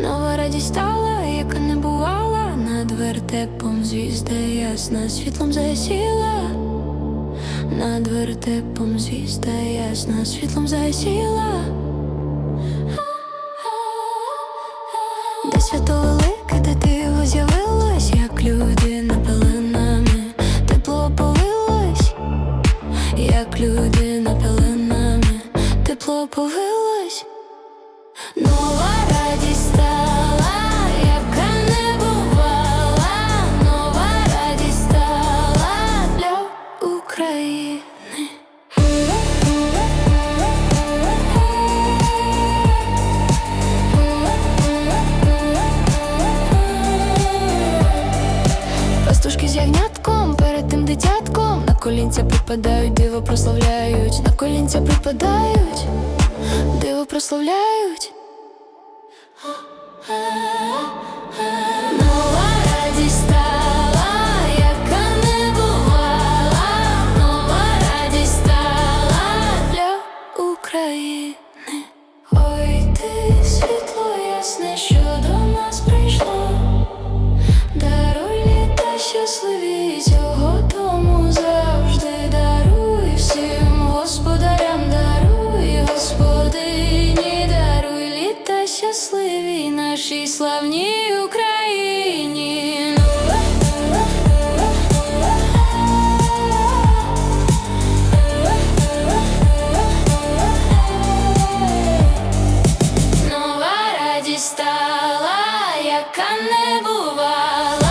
Нова радість стала, яка не бувала, над вертепом звізда ясна, світлом засіла, над вертепом звізда ясна, світлом засіла. Де свято велике, де диво з'явилось, як людина пеленами, тепло повилось, як людина пеленами, тепло повилось. Нова з перед тим дитятком на колінця припадають, диво прославляють, на колінця припадають, диво прославляють. Щасливі цього, тому завжди даруй всім господарям, даруй, господині, даруй літа щасливі нашій славній Україні. Нова радість стала, яка не бувала.